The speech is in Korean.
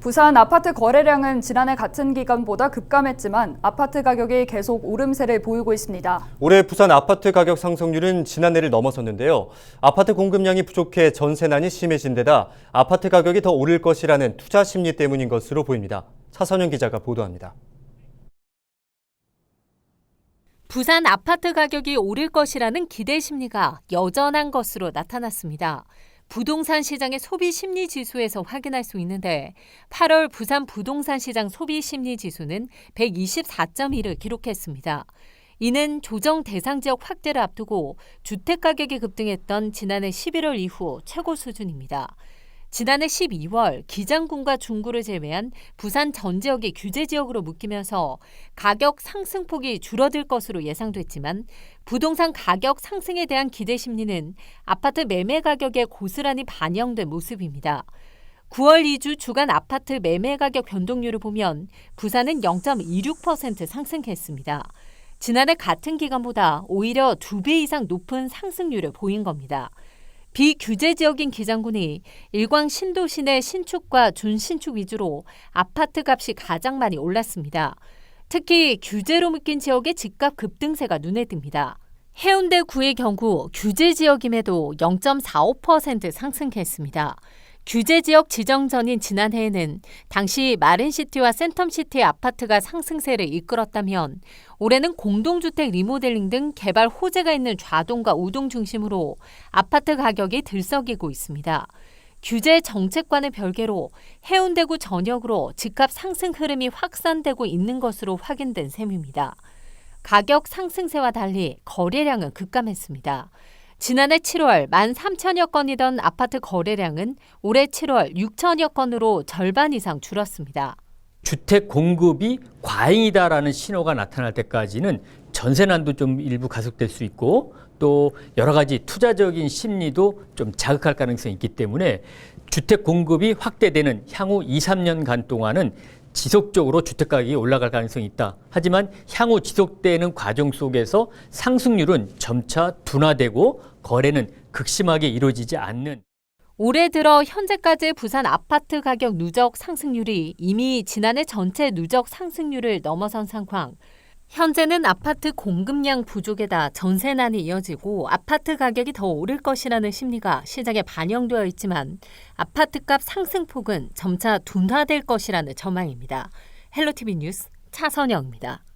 부산 아파트 거래량은 지난해 같은 기간보다 급감했지만 아파트 가격이 계속 오름세를 보이고 있습니다. 올해 부산 아파트 가격 상승률은 지난해를 넘어섰는데요. 아파트 공급량이 부족해 전세난이 심해진 데다 아파트 가격이 더 오를 것이라는 투자 심리 때문인 것으로 보입니다. 차선영 기자가 보도합니다. 부산 아파트 가격이 오를 것이라는 기대 심리가 여전한 것으로 나타났습니다. 부동산 시장의 소비 심리 지수에서 확인할 수 있는데 8월 부산 부동산 시장 소비 심리 지수는 124.1을 기록했습니다. 이는 조정 대상 지역 확대를 앞두고 주택 가격이 급등했던 지난해 11월 이후 최고 수준입니다. 지난해 12월 기장군과 중구를 제외한 부산 전 지역이 규제 지역으로 묶이면서 가격 상승폭이 줄어들 것으로 예상됐지만 부동산 가격 상승에 대한 기대 심리는 아파트 매매 가격에 고스란히 반영된 모습입니다. 9월 2주 주간 아파트 매매 가격 변동률을 보면 부산은 0.26% 상승했습니다. 지난해 같은 기간보다 오히려 두배 이상 높은 상승률을 보인 겁니다. 비규제 지역인 기장군이 일광 신도시 내 신축과 준신축 위주로 아파트 값이 가장 많이 올랐습니다. 특히 규제로 묶인 지역의 집값 급등세가 눈에 듭니다. 해운대 구의 경우 규제 지역임에도 0.45% 상승했습니다. 규제 지역 지정 전인 지난해에는 당시 마린시티와 센텀시티의 아파트가 상승세를 이끌었다면 올해는 공동주택 리모델링 등 개발 호재가 있는 좌동과 우동 중심으로 아파트 가격이 들썩이고 있습니다. 규제 정책과는 별개로 해운대구 전역으로 집값 상승 흐름이 확산되고 있는 것으로 확인된 셈입니다. 가격 상승세와 달리 거래량은 급감했습니다. 지난해 7월 1만 3천여 건이던 아파트 거래량은 올해 7월 6천여 건으로 절반 이상 줄었습니다. 주택 공급이 과잉이다라는 신호가 나타날 때까지는 전세난도 좀 일부 가속될 수 있고 또 여러 가지 투자적인 심리도 좀 자극할 가능성이 있기 때문에 주택 공급이 확대되는 향후 2, 3년간 동안은 지속적으로 주택 가격이 올라갈 가능성이 있다. 하지만 향후 지속되는 과정 속에서 상승률은 점차 둔화되고 거래는 극심하게 이루어지지 않는 올해 들어 현재까지 부산 아파트 가격 누적 상승률이 이미 지난해 전체 누적 상승률을 넘어선 상황. 현재는 아파트 공급량 부족에다 전세난이 이어지고 아파트 가격이 더 오를 것이라는 심리가 시장에 반영되어 있지만 아파트값 상승폭은 점차 둔화될 것이라는 전망입니다. 헬로티비 뉴스 차선영입니다.